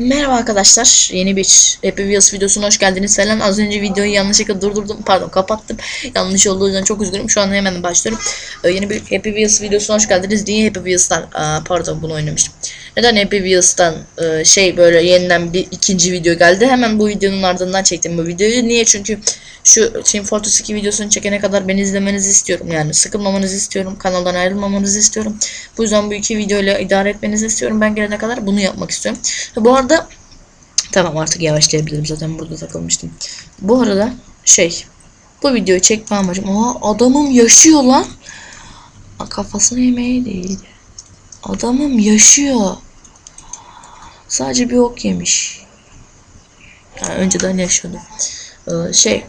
Merhaba arkadaşlar. Yeni bir Happy Wheels videosuna hoş geldiniz falan. Az önce videoyu yanlışlıkla durdurdum. Pardon kapattım. Yanlış olduğu yüzden çok üzgünüm. Şu an hemen başlıyorum. Ee, yeni bir Happy Wheels videosuna hoş geldiniz. Niye Happy Wheels'tan? Aa, pardon bunu oynamıştım. Neden Happy Wheels'tan e, şey böyle yeniden bir ikinci video geldi? Hemen bu videonun ardından çektim bu videoyu. Niye? Çünkü şu Team Fortress 2 videosunu çekene kadar beni izlemenizi istiyorum. Yani sıkılmamanızı istiyorum. Kanaldan ayrılmamanızı istiyorum. Bu yüzden bu iki videoyla idare etmenizi istiyorum. Ben gelene kadar bunu yapmak istiyorum. Bu arada tamam artık yavaşlayabilirim. Zaten burada takılmıştım. Bu arada şey bu videoyu çekme amacım. Aa adamım yaşıyor lan. Kafasını yemeği değil. Adamım yaşıyor. Sadece bir ok yemiş. Yani önceden yaşıyordu. Ee, şey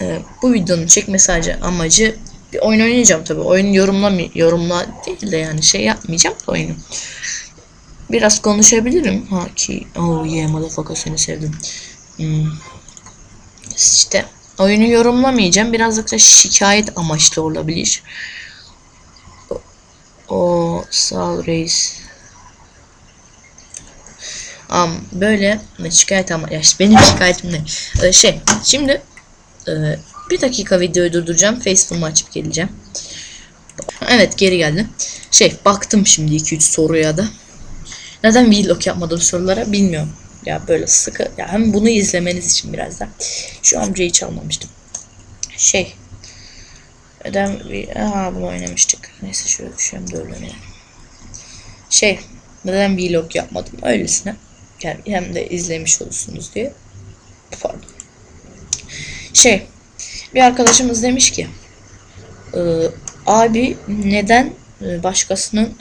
e, bu videonun çekme sadece amacı bir oyun oynayacağım tabi. Oyun yorumlama yorumla değil de yani şey yapmayacağım da oyunu. Biraz konuşabilirim. Ha ki oh yeah motherfucker seni sevdim. Hmm. İşte oyunu yorumlamayacağım. Birazcık da şikayet amaçlı olabilir. O, sağ reis. Am böyle şikayet ama ya benim şikayetim ne? Ee, şey şimdi e, bir dakika videoyu durduracağım. Facebook'umu açıp geleceğim. Evet geri geldim. Şey baktım şimdi 2-3 soruya da. Neden vlog yapmadım sorulara bilmiyorum. Ya böyle sıkı. Ya hem bunu izlemeniz için biraz da. Şu amcayı çalmamıştım. Şey. Neden Aa bunu oynamıştık. Neyse şöyle düşüyorum da oynayalım. Şey. Neden vlog yapmadım öylesine. Yani hem de izlemiş olursunuz diye. Pardon. Şey. Bir arkadaşımız demiş ki. E, abi neden e, başkasının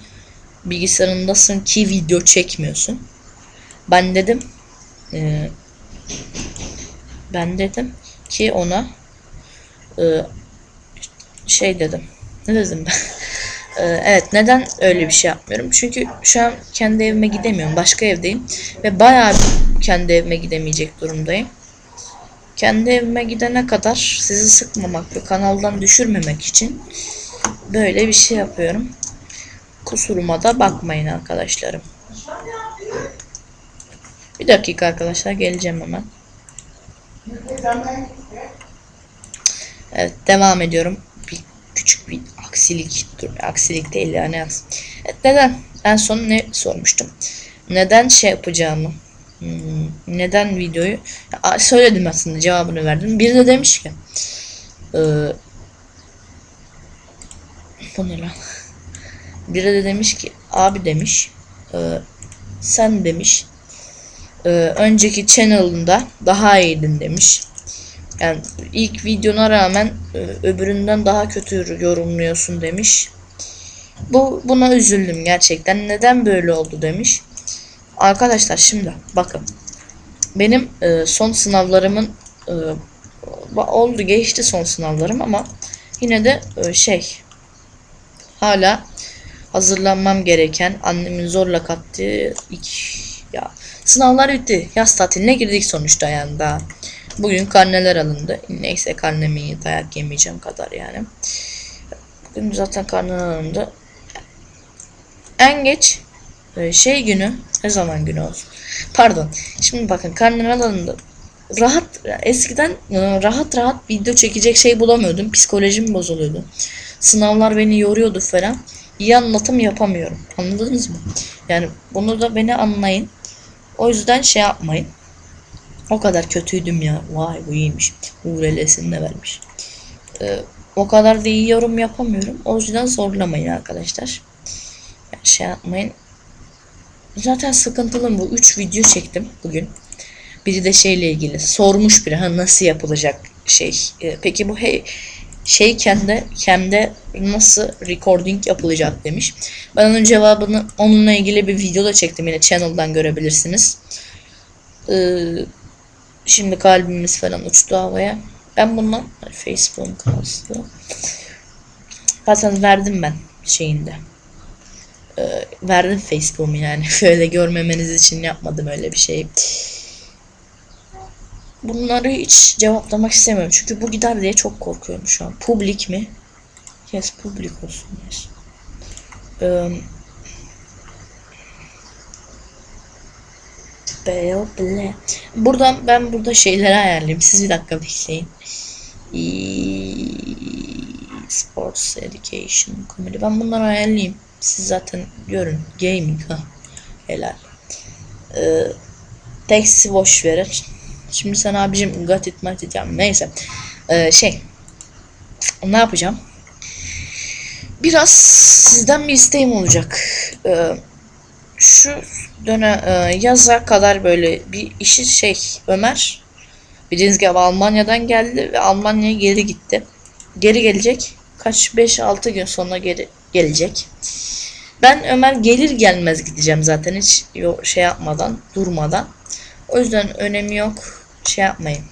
bilgisayarındasın ki video çekmiyorsun? Ben dedim. E, ben dedim ki ona e, şey dedim. Ne dedim ben? Ee, evet neden öyle bir şey yapmıyorum? Çünkü şu an kendi evime gidemiyorum. Başka evdeyim. Ve bayağı kendi evime gidemeyecek durumdayım. Kendi evime gidene kadar sizi sıkmamak ve kanaldan düşürmemek için böyle bir şey yapıyorum. Kusuruma da bakmayın arkadaşlarım. Bir dakika arkadaşlar geleceğim hemen. Evet devam ediyorum. Bir bir aksilik aksilik değil yani neden? En son ne sormuştum? Neden şey yapacağımı hmm, neden videoyu ya, söyledim aslında cevabını verdim. Biri de demiş ki e, bu ne lan? Biri de demiş ki abi demiş e, sen demiş e, önceki channel'ında daha iyiydin demiş yani ilk videona rağmen e, öbüründen daha kötü yorumluyorsun demiş. Bu buna üzüldüm gerçekten. Neden böyle oldu demiş. Arkadaşlar şimdi bakın. Benim e, son sınavlarımın e, oldu geçti son sınavlarım ama yine de e, şey hala hazırlanmam gereken annemin zorla kattığı iki ya sınavlar bitti. Yaz tatiline girdik sonuçta yani daha. Bugün karneler alındı. Neyse karnemi dayak yemeyeceğim kadar yani. Bugün zaten karneler alındı. En geç şey günü ne zaman günü olsun. Pardon. Şimdi bakın karneler alındı. Rahat eskiden rahat rahat video çekecek şey bulamıyordum. Psikolojim bozuluyordu. Sınavlar beni yoruyordu falan. İyi anlatım yapamıyorum. Anladınız mı? Yani bunu da beni anlayın. O yüzden şey yapmayın. O kadar kötüydüm ya. Vay bu iyiymiş. Uğrelesini de vermiş. Ee, o kadar da iyi yorum yapamıyorum. O yüzden zorlamayın arkadaşlar. Yani şey yapmayın. Zaten sıkıntılım bu. 3 video çektim bugün. Biri de şeyle ilgili. Sormuş biri ha nasıl yapılacak şey. Ee, peki bu hey şeyken de kemde nasıl recording yapılacak demiş. Ben onun cevabını onunla ilgili bir video da çektim yine channel'dan görebilirsiniz. Ee, Şimdi kalbimiz falan uçtu havaya. Ben bundan Facebook'um kastı. Zaten verdim ben şeyinde. Ee, verdim Facebook'umu yani. Şöyle görmemeniz için yapmadım öyle bir şey. Bunları hiç cevaplamak istemiyorum. Çünkü bu gider diye çok korkuyorum şu an. Publik mi? Yes, publik olsun. Yes. Ee, Böyle. Buradan ben burada şeyleri ayarlayayım. Siz bir dakika bekleyin. E- Sports Education Comedy. Ben bunları ayarlayayım. Siz zaten görün. Gaming ha. Helal. Ee, Taxi boş verir. Şimdi sen abicim got it mat it neyse. Ee, şey. Ne yapacağım? Biraz sizden bir isteğim olacak. Ee, şu döne e, yaza kadar böyle bir işi şey Ömer bildiğiniz gibi Almanya'dan geldi ve Almanya'ya geri gitti. Geri gelecek. Kaç 5-6 gün sonra geri gelecek. Ben Ömer gelir gelmez gideceğim zaten hiç şey yapmadan, durmadan. O yüzden önemi yok. Şey yapmayın.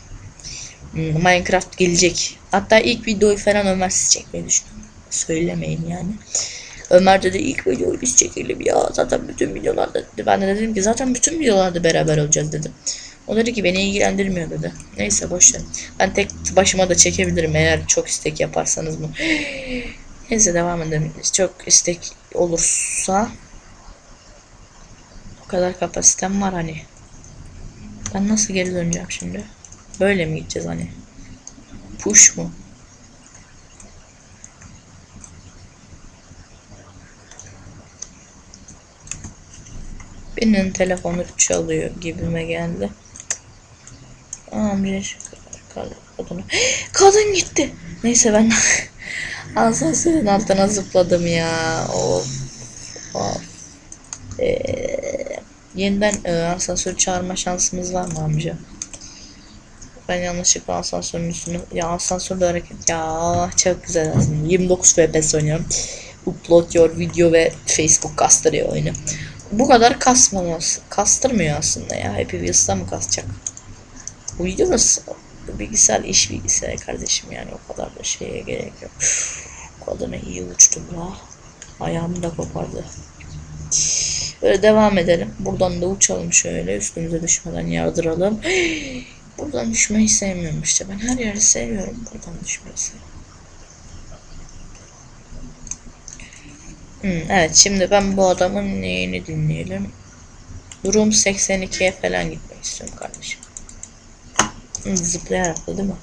Hmm, Minecraft gelecek. Hatta ilk videoyu falan Ömer siz çekmeyi düşünüyorum. Söylemeyin yani. Ömer dedi ilk videoyu biz çekelim ya. Zaten bütün videolarda dedi. Ben de dedim ki zaten bütün videolarda beraber olacağız dedim. O dedi ki beni ilgilendirmiyor dedi. Neyse boş ver. Ben tek başıma da çekebilirim eğer çok istek yaparsanız mı. Neyse devam edelim. Çok istek olursa o kadar kapasitem var hani. Ben nasıl geri döneceğim şimdi? Böyle mi gideceğiz hani? Push mu? Birinin telefonu çalıyor gibime geldi. Amca kadın. Kadın gitti. Neyse ben asansörün altına zıpladım ya. Of. Of. Ee, yeniden e, asansör çağırma şansımız var mı amca? Ben yanlışlıkla asansörün üstüne ya asansörde hareket ya çok güzel aslında 29 FPS oynuyorum upload your video ve Facebook kastırıyor oyunu bu kadar kasmaması kastırmıyor aslında ya Happy Wheels'ta mı kasacak nasıl bilgisayar iş bilgisayarı kardeşim yani o kadar da şeye gerek yok kadına iyi uçtum la ayağımı da kopardı Böyle devam edelim. Buradan da uçalım şöyle. Üstümüze düşmeden yardıralım. Buradan düşmeyi sevmiyorum işte. Ben her yeri seviyorum. Buradan düşmeyi seviyorum. Hmm, evet şimdi ben bu adamın neyini dinleyelim. Durum 82'ye falan gitmek istiyorum kardeşim. Hmm, zıplayarak da değil mi?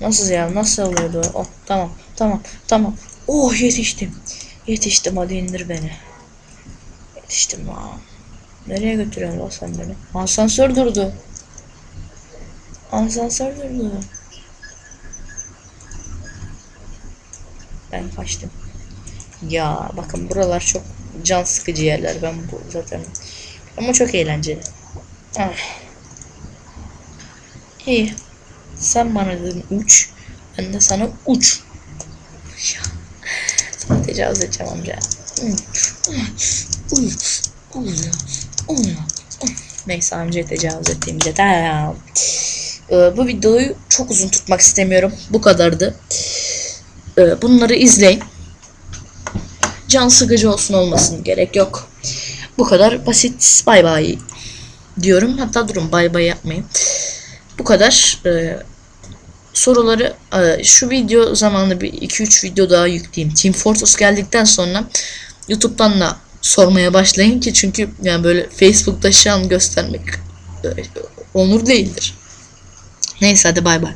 Nasıl ya? Nasıl oluyordu? Oh tamam tamam tamam. Oh yetiştim. Yetiştim hadi indir beni. Yetiştim lan. Nereye götürüyorsun lan sen beni? Asansör durdu. Asansör durdu. Ben kaçtım. Ya bakın buralar çok can sıkıcı yerler. Ben bu zaten ama çok eğlenceli. Ah. İyi. Sen bana dedin uç. Ben de sana uç. Sana tecavüz edeceğim amca. Neyse amcaya tecavüz ettiğimde tamam. Ee, bu videoyu çok uzun tutmak istemiyorum. Bu kadardı. Ee, bunları izleyin. Can sıkıcı olsun olmasın gerek yok. Bu kadar basit. Bay bay diyorum. Hatta durun bay bay yapmayın. Bu kadar. Ee, soruları e, şu video zamanı bir 2-3 video daha yükleyeyim. Team Fortress geldikten sonra YouTube'dan da sormaya başlayın ki çünkü yani böyle Facebook'ta şu an göstermek e, onur değildir. Neyse hadi bay bay.